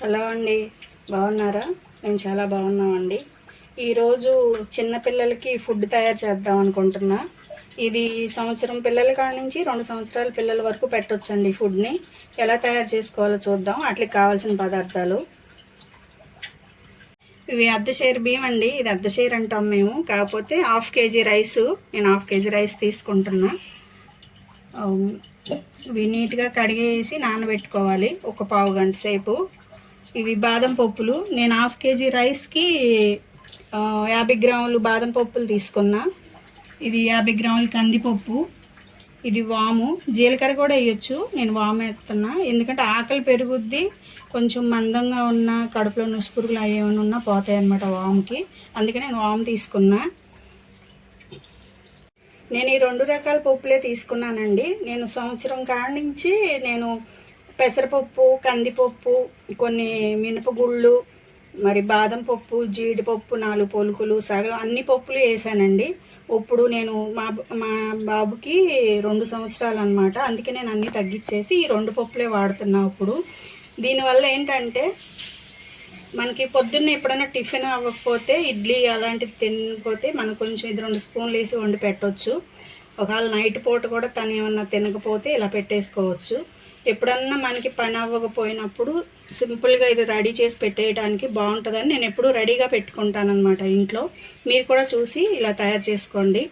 Hello అండి. బాగున్నారా? నేను చాలా బాగున్నామండి. ఈరోజు చిన్నపిల్లలకి ఫుడ్ తయారు చేద్దాం అనుకుంటున్నా. ఇది సంవత్సరం పిల్లల కాడ నుంచి రెండు సంవత్సరాల పిల్లల వరకు పెట్టొచ్చండి ఫుడ్ని. ఎలా తయారు చేసుకోవాలో చూద్దాం. వాటికి కావాల్సిన పదార్థాలు. ఇవి అద్దషేర్ బియ్యం అండి. ఇది అద్దషేర్ అంటాం మేము. కాకపోతే హాఫ్ కేజీ రైస్. నేను హాఫ్ కేజీ రైస్ తీసుకుంటున్నా. ఇవి నీట్గా కడిగేసి నానబెట్టుకోవాలి. ఒక పావు గంట సేపు. ఇవి బాదం పప్పులు. నేను హాఫ్ కేజీ రైస్కి యాభై గ్రాములు బాదం పప్పులు తీసుకున్నా. ఇది యాభై గ్రాములు కందిపప్పు. ఇది వాము. జీలకర్ర కూడా వేయచ్చు. నేను వాము వేస్తున్నా. ఎందుకంటే ఆకలి పెరుగుద్ది. కొంచెం మందంగా ఉన్న కడుపులో నుసుపురుగులు అవి ఏమైనా ఉన్నా పోతాయి అన్నమాట వాముకి. అందుకే నేను వాము తీసుకున్నా. నేను ఈ రెండు రకాల పప్పులే తీసుకున్నానండి. నేను సంవత్సరం కాడ నుంచి నేను పెసరపప్పు కందిపప్పు కొన్ని మినపగుళ్ళు మరి బాదం పప్పు జీడిపప్పు నాలుగు పొలుకులు సగం అన్ని పప్పులు వేసానండి. ఇప్పుడు నేను మా మా బాబుకి రెండు సంవత్సరాలు అనమాట అందుకే నేను అన్నీ తగ్గించేసి ఈ రెండు పప్పులే వాడుతున్నా ఇప్పుడు. దీనివల్ల ఏంటంటే మనకి పొద్దున్న ఎప్పుడైనా టిఫిన్ అవ్వకపోతే ఇడ్లీ అలాంటివి తినకపోతే మనం కొంచెం ఇది రెండు స్పూన్లు వేసి వండి పెట్టవచ్చు ఒకవేళ నైట్ పూట కూడా తను ఏమన్నా తినకపోతే ఇలా పెట్టేసుకోవచ్చు. ఎప్పుడన్నా మనకి పని అవ్వకపోయినప్పుడు సింపుల్గా ఇది రెడీ చేసి పెట్టేయడానికి బాగుంటుందని నేను ఎప్పుడూ రెడీగా పెట్టుకుంటాను అనమాట ఇంట్లో. మీరు కూడా చూసి ఇలా తయారు చేసుకోండి.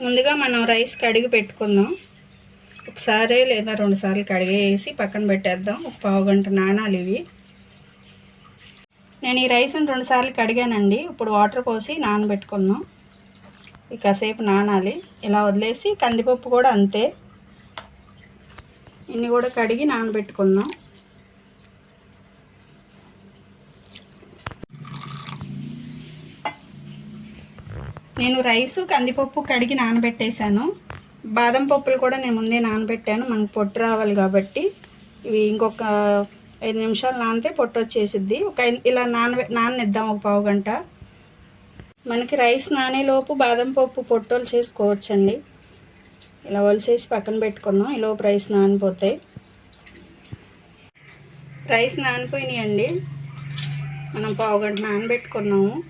ముందుగా మనం రైస్ కడిగి పెట్టుకుందాం. ఒకసారి లేదా రెండు సార్లు కడిగేసి పక్కన పెట్టేద్దాం. ఒక పావు గంట నానాలి ఇవి. నేను ఈ రైస్ని రెండు సార్లు కడిగానండి. ఇప్పుడు వాటర్ పోసి నానబెట్టుకుందాం. ఇక కాసేపు నానాలి. ఇలా వదిలేసి కందిపప్పు కూడా అంతే. ఇన్ని కూడా కడిగి నానబెట్టుకుందాం. నేను రైసు కందిపప్పు కడిగి నానబెట్టేశాను. బాదం పప్పులు కూడా నేను ముందే నానబెట్టాను. మనకు పొట్టు రావాలి కాబట్టి. ఇవి ఇంకొక ఐదు నిమిషాలు నానితే పొట్టు వచ్చేసిద్ది. ఒక ఇలా నానబె నాననిద్దాం ఒక పావు గంట. మనకి రైస్ నానేలోపు బాదం పప్పు పొట్టోలు చేసుకోవచ్చండి. ఇలా వలిసేసి పక్కన పెట్టుకుందాం. ఇలా రైస్ నానిపోతాయి. రైస్ నానిపోయినాయండి. మనం పావుగంట నానబెట్టుకున్నాము.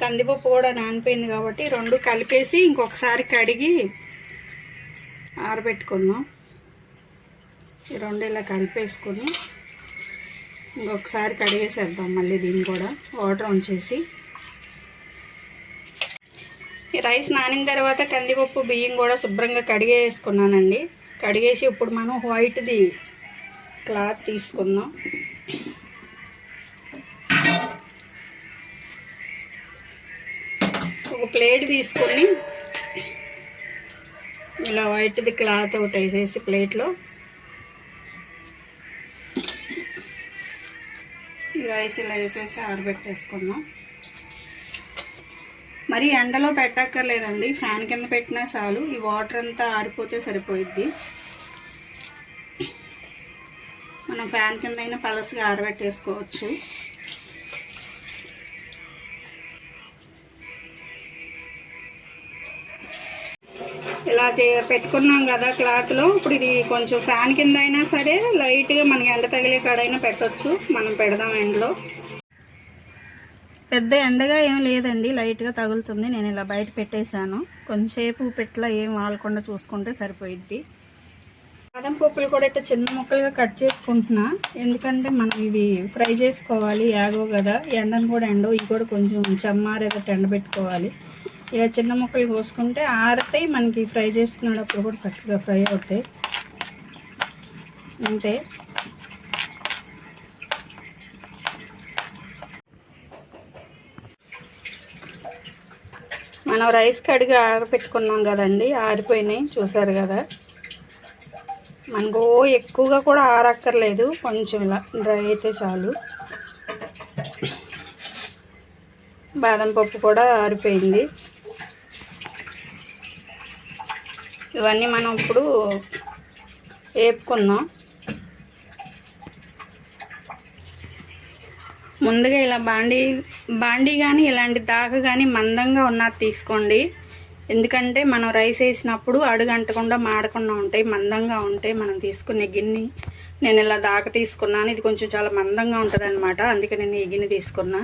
కందిపప్పు కూడా నానిపోయింది కాబట్టి రెండు కలిపేసి ఇంకొకసారి కడిగి ఆరబెట్టుకుందాం. ఈ రెండు ఇలా కలిపేసుకొని ఇంకొకసారి కడిగేసేద్దాం. మళ్ళీ దీన్ని కూడా వాటర్ ఉంచేసి చేసి. రైస్ నానిన తర్వాత కందిపప్పు బియ్యం కూడా శుభ్రంగా కడిగేసుకున్నానండి. కడిగేసి ఇప్పుడు మనం వైట్ది క్లాత్ తీసుకుందాం. ఒక ప్లేట్ తీసుకొని ఇలా వైట్ది క్లాత్ ఒకటి వేసేసి ప్లేట్లో ఈ రైస్ ఇలా వేసేసి ఆరబెట్టేసుకుందాం. మరి ఎండలో పెట్టక్కర్లేదండి. ఫ్యాన్ కింద పెట్టినా చాలు. ఈ వాటర్ అంతా ఆరిపోతే సరిపోయిద్ది. మనం ఫ్యాన్ కింద అయినా పలసగా ఆరబెట్టేసుకోవచ్చు. ఇలా చే పెట్టుకున్నాం కదా క్లాత్లో. ఇప్పుడు ఇది కొంచెం ఫ్యాన్ కింద అయినా సరే లైట్గా మనకి ఎండ తగిలే కాడైనా పెట్టవచ్చు మనం పెడదాం ఎండలో. పెద్ద ఎండగా ఏం లేదండి లైట్గా తగులుతుంది. నేను ఇలా బయట పెట్టేశాను. కొంచెంసేపు పెట్ల ఏం వాలకుండా చూసుకుంటే సరిపోయిద్ది. బాదం పప్పులు కూడా ఇట్లా చిన్న ముక్కలుగా కట్ చేసుకుంటున్నా. ఎందుకంటే మనం ఇవి ఫ్రై చేసుకోవాలి యాగో కదా. ఎండను కూడా ఎండో ఇవి కూడా కొంచెం చెమ్మారేదో ఎండబెట్టుకోవాలి ఇలా చిన్న ముక్కలు కోసుకుంటే ఆరతాయి మనకి ఫ్రై చేసుకున్నప్పుడు కూడా చక్కగా ఫ్రై అవుతాయి. అంతే. మనం రైస్ కడిగి ఆరపెట్టుకున్నాం కదండి ఆరిపోయినాయి చూసారు కదా. మనకు ఎక్కువగా కూడా ఆరక్కర్లేదు కొంచెం ఇలా డ్రై అయితే చాలు. బాదం పప్పు కూడా ఆరిపోయింది. ఇవన్నీ మనం ఇప్పుడు వేపుకుందాం ముందుగా ఇలా బాండీ బాండీ కానీ ఇలాంటి దాక కానీ మందంగా ఉన్నది తీసుకోండి. ఎందుకంటే మనం రైస్ వేసినప్పుడు అడుగంటకుండా మాడకుండా ఉంటాయి మందంగా ఉంటాయి. మనం తీసుకునే గిన్నె నేను ఇలా దాక తీసుకున్నాను. ఇది కొంచెం చాలా మందంగా ఉంటుంది అనమాట అందుకే నేను ఈ గిన్నె తీసుకున్నా.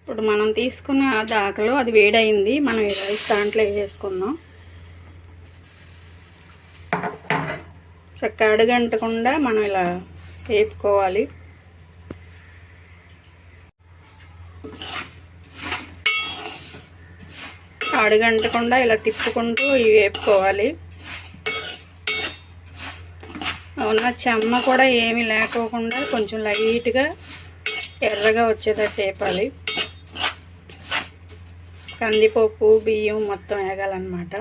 ఇప్పుడు మనం తీసుకున్న దాకలో అది వేడైంది మనం ఈ రైస్ దాంట్లో వేసేసుకుందాం. చక్క అడుగంటకుండా మనం ఇలా వేపుకోవాలి. అడుగంటకుండా ఇలా తిప్పుకుంటూ ఇవి వేపుకోవాలి. ఉన్న చెమ్మ కూడా ఏమీ లేకోకుండా కొంచెం లైట్గా ఎర్రగా వచ్చేదా చేపాలి కందిపప్పు బియ్యం మొత్తం వేగాలన్నమాట.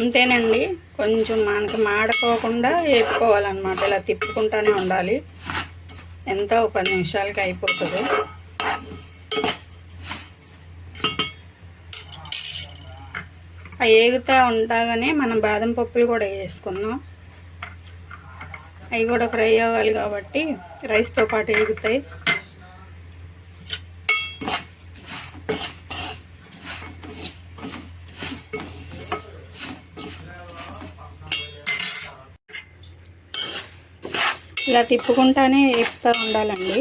అంతేనండి. కొంచెం మనకు మాడకోకుండా వేపుకోవాలన్నమాట. ఇలా తిప్పుకుంటూనే ఉండాలి. ఎంత? ఒక పది నిమిషాలకి అయిపోతుంది. అవి ఏగుతూ ఉండగానే మనం బాదం పప్పులు కూడా వేసుకుందాం. అవి కూడా ఫ్రై అవ్వాలి కాబట్టి రైస్తో పాటు ఎగుతాయి ఇలా తిప్పుకుంటానే వేపుతూ ఉండాలండి.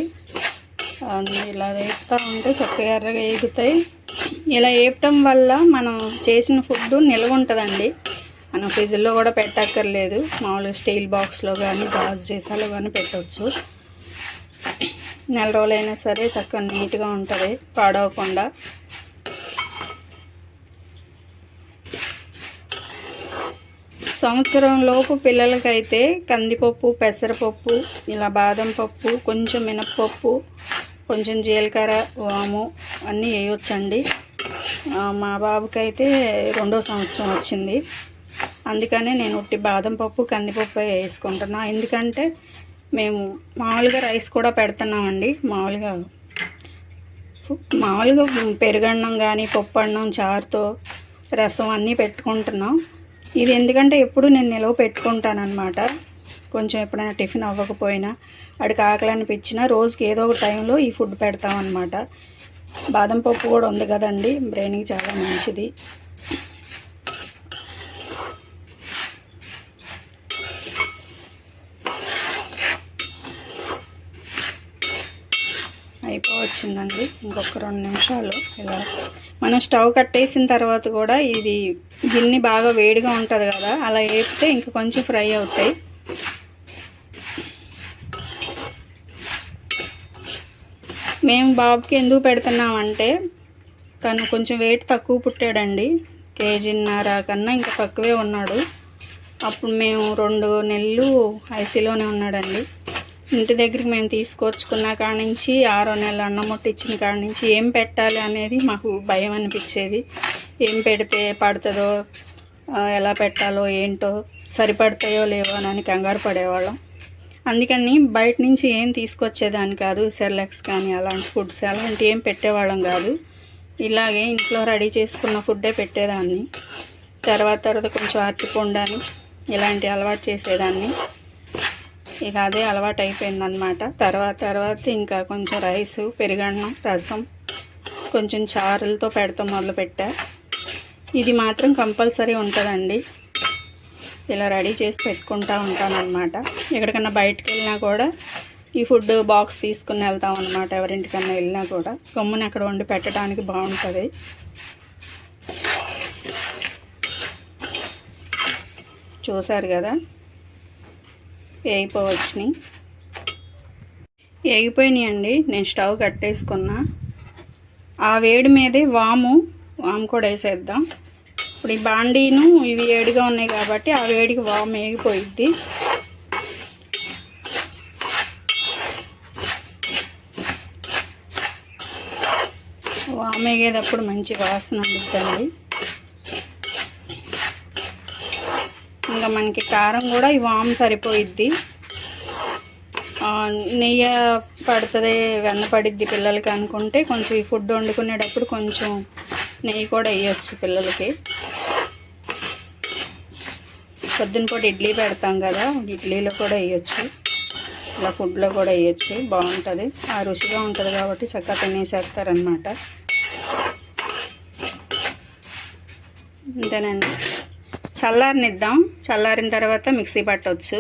ఇలా వేపుతూ ఉంటే చక్కగా ఎర్రగా వేగుతాయి ఇలా వేపటం వల్ల మనం చేసిన ఫుడ్ నిల్వ ఉంటుందండి మనం ఫ్రిడ్జ్లో కూడా పెట్టక్కర్లేదు. మామూలుగా స్టీల్ బాక్స్లో కానీ గాజు చేసాలో కానీ పెట్టవచ్చు నెల రోజులైనా సరే చక్కగా నీట్గా ఉంటుంది పాడవకుండా. సంవత్సరం లోపు పిల్లలకైతే కందిపప్పు పెసరపప్పు ఇలా బాదం పప్పు కొంచెం మినప్పప్పు కొంచెం జీలకర్ర వాము అన్నీ వేయొచ్చండి. మా బాబుకైతే రెండో సంవత్సరం వచ్చింది. అందుకనే నేను ఉట్టి బాదం పప్పు కందిపప్పు వేసుకుంటున్నా. ఎందుకంటే మేము మామూలుగా రైస్ కూడా పెడుతున్నామండి. మామూలుగా మామూలుగా పెరుగన్నం కానీ పప్పు అన్నం చారుతో రసం అన్నీ పెట్టుకుంటున్నాం. ఇది ఎందుకంటే ఎప్పుడు నేను నిలవ పెట్టుకుంటాను అనమాట కొంచెం ఎప్పుడైనా టిఫిన్ అవ్వకపోయినా వాడికి ఆకలి అనిపించినా రోజుకి ఏదో ఒక టైంలో ఈ ఫుడ్ పెడతామన్నమాట. బాదం పప్పు కూడా ఉంది కదండి బ్రెయిన్కి చాలా మంచిది. అయిపోవచ్చిందండి. ఇంకొక రెండు నిమిషాలు ఇలా మనం స్టవ్ కట్టేసిన తర్వాత కూడా ఇది గిన్నె బాగా వేడిగా ఉంటుంది కదా అలా వేపితే ఇంకా కొంచెం ఫ్రై అవుతాయి. మేము బాబుకి ఎందుకు పెడుతున్నామంటే తను కొంచెం వెయిట్ తక్కువ పుట్టాడండి. కేజీన్నర కన్నా ఇంకా తక్కువే ఉన్నాడు. అప్పుడు మేము రెండు నెలలు ఐసీలోనే ఉన్నాడండి. ఇంటి దగ్గరికి మేము తీసుకొచ్చుకున్న కాడ నుంచి ఆరో నెలలు అన్నం ముట్టించిన కాడ నుంచి ఏం పెట్టాలి అనేది మాకు భయం అనిపించేది. ఏం పెడితే పడుతుందో ఎలా పెట్టాలో ఏంటో సరిపడతాయో లేవో అని కంగారు పడేవాళ్ళం. అందుకని బయట నుంచి ఏం తీసుకొచ్చేదాన్ని కాదు సెర్లెక్స్ కానీ అలాంటి ఫుడ్స్ అలాంటి ఏం పెట్టేవాళ్ళం కాదు. ఇలాగే ఇంట్లో రెడీ చేసుకున్న ఫుడ్డే పెట్టేదాన్ని. తర్వాత తర్వాత కొంచెం అరటిపొండని ఇలాంటి అలవాటు చేసేదాన్ని. ఇక అదే అలవాటు అయిపోయిందనమాట తర్వాత తర్వాత ఇంకా కొంచెం రైస్ పెరుగన్నం రసం కొంచెం చారులతో పెడతాం మొదలుపెట్టా. ఇది మాత్రం కంపల్సరీ ఉంటుందండి. ఇలా రెడీ చేసి పెట్టుకుంటూ ఉంటానన్నమాట. ఎక్కడికన్నా బయటకు వెళ్ళినా కూడా ఈ ఫుడ్ బాక్స్ తీసుకుని వెళ్తాం అనమాట ఎవరింటికన్నా వెళ్ళినా కూడా. గమ్ముని అక్కడ వండి పెట్టడానికి బాగుంటుంది. చూసారు కదా? వేగిపోవచ్చినాయి వేగిపోయినాయండి నేను స్టవ్ కట్టేసుకున్నా. ఆ వేడి మీదే వాము వాము కూడా వేసేద్దాం. ఇప్పుడు ఈ బాండీను ఇవి వేడిగా ఉన్నాయి కాబట్టి ఆ వేడికి వాము వేగిపోయిద్ది వాము వేగేటప్పుడు మంచి వాసన ఉండిద్దండి ఇంకా మనకి కారం కూడా ఈ వామ్ సరిపోయిద్ది. నెయ్యి పడుతుంది వెన్న పడిద్ది పిల్లలకి అనుకుంటే కొంచెం ఈ ఫుడ్ వండుకునేటప్పుడు కొంచెం నెయ్యి కూడా వేయచ్చు పిల్లలకి. పొద్దున పూట ఇడ్లీ పెడతాం కదా ఇడ్లీలో కూడా వేయచ్చు. ఇలా ఫుడ్లో కూడా వేయచ్చు బాగుంటుంది. ఆ రుచిగా ఉంటుంది కాబట్టి చక్కగా తినేసేస్తారనమాట అంతేనండి చల్లారనిద్దాం. చల్లారిన తర్వాత మిక్సీ పట్టవచ్చు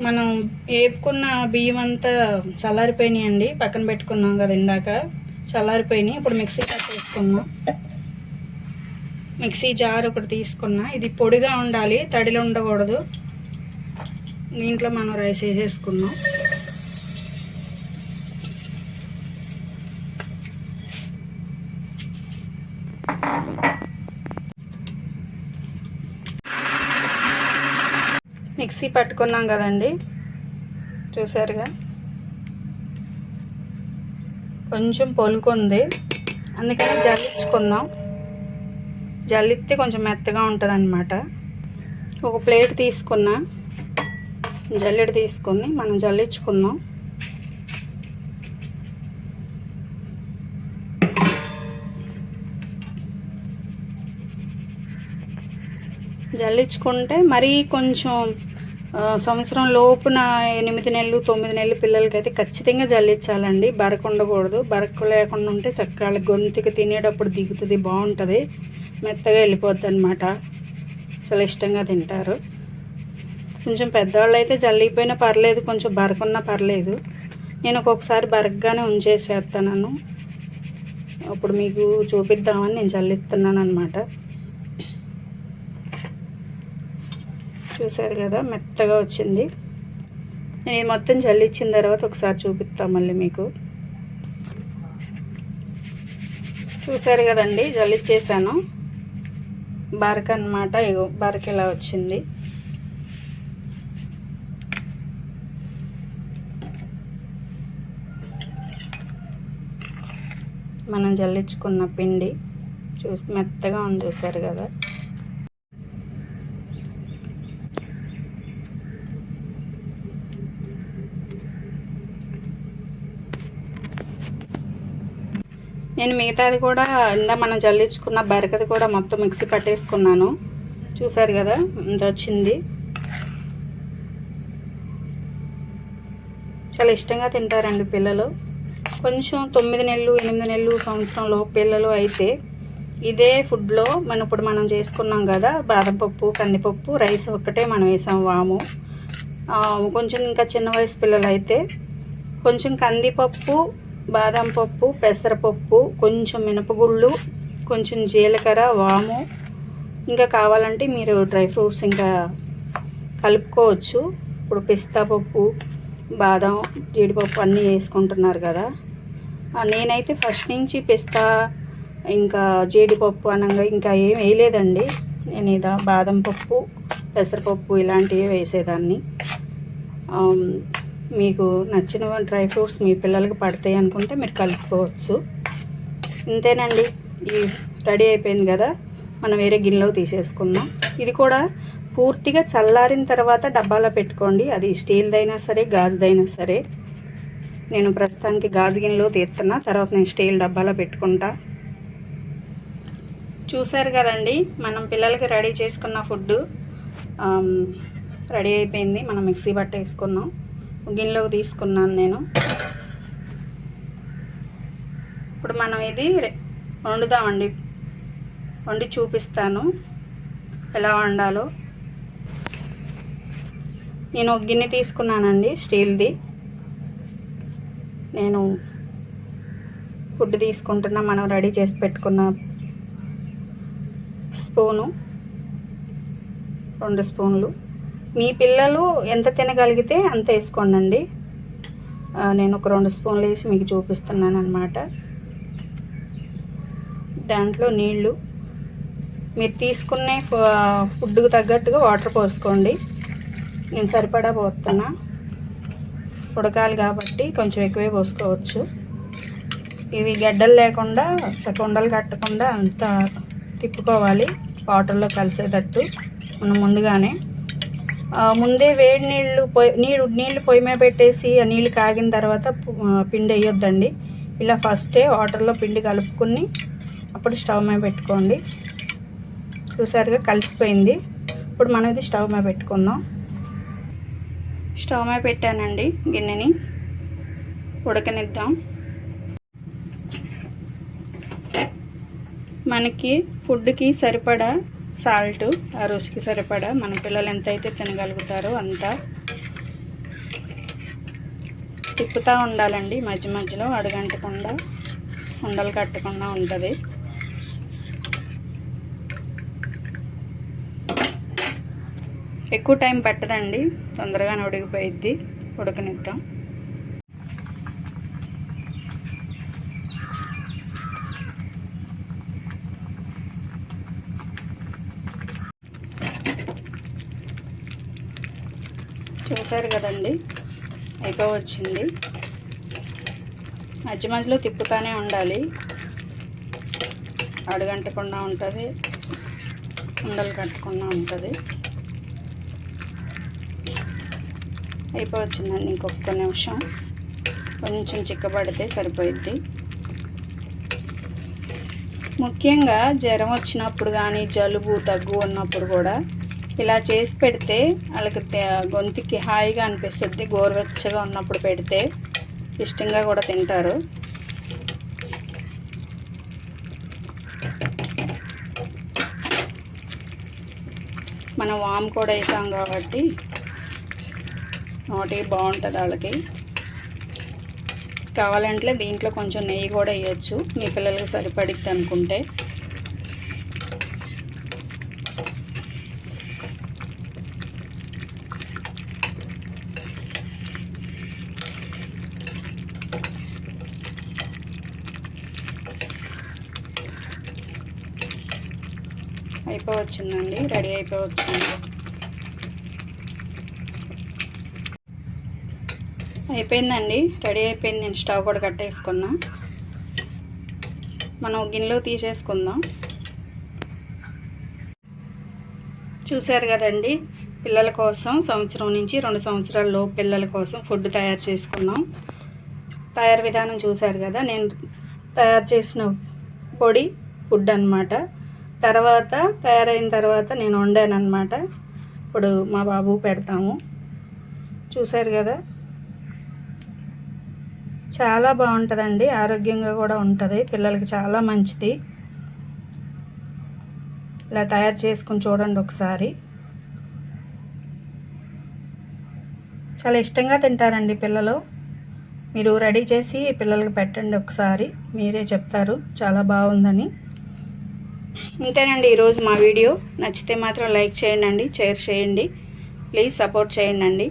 మనం వేపుకున్న బియ్యం అంతా చల్లారిపోయినాయండి. పక్కన పెట్టుకున్నాం కదా ఇందాక. చల్లారిపోయినాయి. ఇప్పుడు మిక్సీ పట్టేసుకున్నాం మిక్సీ జార్ ఒకటి తీసుకున్నా. ఇది పొడిగా ఉండాలి. తడిలో ఉండకూడదు. దీంట్లో మనం రైస్ వేసేసుకున్నాం. మిక్సీ పట్టుకున్నాం కదండి. చూసారుగా? కొంచెం పొలుకుంది. అందుకని జల్లించుకుందాం. జల్లిస్తే కొంచెం మెత్తగా ఉంటుంది అనమాట ఒక ప్లేట్ తీసుకున్నా. జల్లెడ తీసుకొని మనం జల్లించుకుందాం. జల్లించుకుంటే మరీ కొంచెం సంవత్సరం లోపున ఎనిమిది నెలలు తొమ్మిది నెలలు పిల్లలకైతే ఖచ్చితంగా జల్లించాలండి. బరకు ఉండకూడదు బరకు లేకుండా ఉంటే చక్కగా గొంతుకి తినేటప్పుడు దిగుతుంది బాగుంటుంది. మెత్తగా వెళ్ళిపోద్ది అనమాట చాలా ఇష్టంగా తింటారు. కొంచెం పెద్దవాళ్ళు అయితే జల్లిపోయినా పర్లేదు కొంచెం బరకున్నా పర్లేదు. నేను ఒక్కొక్కసారి బరగ్గానే ఉంచేసేస్తాను అప్పుడు మీకు చూపిద్దామని నేను జల్లిస్తున్నాను అనమాట చూసారు కదా మెత్తగా వచ్చింది. నేను ఇది మొత్తం జల్లిచ్చిన తర్వాత ఒకసారి చూపిస్తాను మళ్ళీ మీకు. చూసారు కదండి జల్లిచ్చేసాను బరక అనమాట ఇగో బరక ఇలా వచ్చింది. మనం జల్లించుకున్న పిండి చూ మెత్తగా ఉంది చూసారు కదా. నేను మిగతాది కూడా ఇందా మనం జల్లించుకున్న బరకది కూడా మొత్తం మిక్సీ పట్టేసుకున్నాను. చూసారు కదా? ఇంత వచ్చింది. చాలా ఇష్టంగా తింటారండి పిల్లలు. కొంచెం తొమ్మిది నెలలు ఎనిమిది నెలలు సంవత్సరంలో పిల్లలు అయితే ఇదే ఫుడ్లో మనం ఇప్పుడు మనం చేసుకున్నాం కదా? బాదం పప్పు కందిపప్పు రైస్ ఒక్కటే మనం వేసాం వాము. కొంచెం ఇంకా చిన్న వయసు పిల్లలు అయితే కొంచెం కందిపప్పు బాదం పప్పు పెసరపప్పు కొంచెం మినపగుళ్ళు కొంచెం జీలకర్ర వాము. ఇంకా కావాలంటే మీరు డ్రై ఫ్రూట్స్ ఇంకా కలుపుకోవచ్చు. ఇప్పుడు పిస్తా పప్పు బాదం జీడిపప్పు అన్నీ వేసుకుంటున్నారు కదా. నేనైతే ఫస్ట్ నుంచి పిస్తా ఇంకా జీడిపప్పు అనగా ఇంకా ఏం వేయలేదండి. నేను ఇదా బాదం పప్పు పెసరపప్పు ఇలాంటివి వేసేదాన్ని. మీకు నచ్చిన డ్రై ఫ్రూట్స్ మీ పిల్లలకి పడతాయి అనుకుంటే మీరు కలుపుకోవచ్చు. ఇంతేనండి. ఈ రెడీ అయిపోయింది కదా. మనం వేరే గిన్నెలో తీసేసుకుందాం. ఇది కూడా పూర్తిగా చల్లారిన తర్వాత డబ్బాలో పెట్టుకోండి. అది స్టీల్దైనా సరే గాజుదైనా సరే. నేను ప్రస్తుతానికి గాజు గిన్నెలో తీస్తున్నా. తర్వాత నేను స్టీల్ డబ్బాలో పెట్టుకుంటా. చూసారు కదండి. మనం పిల్లలకి రెడీ చేసుకున్న ఫుడ్ రెడీ అయిపోయింది. మనం మిక్సీ బట్ట వేసుకున్నాం. గిన్నెలోకి తీసుకున్నాను నేను. ఇప్పుడు మనం ఇది వండుదామండి. వండి చూపిస్తాను. ఎలా వండాలో. నేను ఒక గిన్నె తీసుకున్నానండి స్టీల్ది. నేను ఫుడ్ తీసుకుంటున్నా మనం రెడీ చేసి పెట్టుకున్న స్పూను. రెండు స్పూన్లు. మీ పిల్లలు ఎంత తినగలిగితే అంత వేసుకోండి నేను ఒక రెండు స్పూన్లు వేసి మీకు చూపిస్తున్నాను అనమాట దాంట్లో నీళ్ళు. మీరు తీసుకునే ఫుడ్కు తగ్గట్టుగా వాటర్ పోసుకోండి. నేను సరిపడా పోతున్నా ఉడకాలి కాబట్టి కొంచెం ఎక్కువే పోసుకోవచ్చు. ఇవి గడ్డలు లేకుండా చక్క ఉండలు కట్టకుండా అంత తిప్పుకోవాలి. వాటర్లో కలిసేటట్టు. మనం ముందుగానే ముందే వేడి నీళ్ళు పొయ్యి నీళ్ళు నీళ్ళు పొయ్యి మీద పెట్టేసి ఆ నీళ్ళు కాగిన తర్వాత పిండి వేయొద్దండి. ఇలా ఫస్టే వాటర్లో పిండి కలుపుకుని అప్పుడు స్టవ్ మీద పెట్టుకోండి. చూసారుగా కలిసిపోయింది. ఇప్పుడు మనం ఇది స్టవ్ మీద పెట్టుకుందాం. స్టవ్ మీద పెట్టానండి గిన్నెని. ఉడకనిద్దాం. మనకి ఫుడ్కి సరిపడా సాల్ట్ ఆ రుచికి సరిపడా మన పిల్లలు ఎంతైతే తినగలుగుతారో అంత తిప్పుతూ ఉండాలండి మధ్య మధ్యలో అడుగంటకుండా ఉండలు కట్టకుండా ఉంటుంది. ఎక్కువ టైం పట్టదండి తొందరగానే ఉడికిపోయిద్ది ఉడకనిద్దాం. చూసారు కదండి. అయిపో వచ్చింది మధ్య మధ్యలో తిప్పుతూనే ఉండాలి. అడుగంటకుండా ఉంటుంది. ఉండలు కట్టకుండా ఉంటుంది. అయిపోవచ్చిందండి ఇంకొక నిమిషం. కొంచెం చిక్కబడితే సరిపోయిద్ది. ముఖ్యంగా జ్వరం వచ్చినప్పుడు కానీ జలుబు దగ్గు ఉన్నప్పుడు కూడా ఇలా చేసి పెడితే వాళ్ళకి గొంతుకి హాయిగా అనిపిస్తుంది గోరువెచ్చగా ఉన్నప్పుడు పెడితే ఇష్టంగా కూడా తింటారు. మనం వామ్ కూడా వేసాం కాబట్టి నోటి బాగుంటుంది వాళ్ళకి. కావాలంటే దీంట్లో కొంచెం నెయ్యి కూడా వేయచ్చు. మీ పిల్లలకి సరిపడిద్ది అనుకుంటే. వచ్చిందండి. రెడీ అయిపోవచ్చింది అయిపోయిందండి. రెడీ అయిపోయింది. నేను స్టవ్ కూడా కట్టేసుకున్నా. మనం గిన్నెలో తీసేసుకుందాం. చూశారు కదండి పిల్లల కోసం సంవత్సరం నుంచి రెండు సంవత్సరాల్లో పిల్లల కోసం ఫుడ్ తయారు చేసుకున్నాం. తయారు విధానం చూశారు కదా నేను తయారు చేసిన పొడి ఫుడ్ అన్నమాట. తర్వాత తయారైన తర్వాత నేను వండాను అనమాట ఇప్పుడు మా బాబు పెడతాము. చూశారు కదా? చాలా బాగుంటుందండి. ఆరోగ్యంగా కూడా ఉంటుంది. పిల్లలకి చాలా మంచిది. ఇలా తయారు చేసుకుని చూడండి ఒకసారి. చాలా ఇష్టంగా తింటారండి పిల్లలు. మీరు రెడీ చేసి పిల్లలకి పెట్టండి ఒకసారి. మీరే చెప్తారు. చాలా బాగుందని. ఇంతేనండి ఈరోజు మా వీడియో. నచ్చితే మాత్రం లైక్ చేయండి అండి షేర్ చేయండి. ప్లీజ్ సపోర్ట్ చేయండి. అండి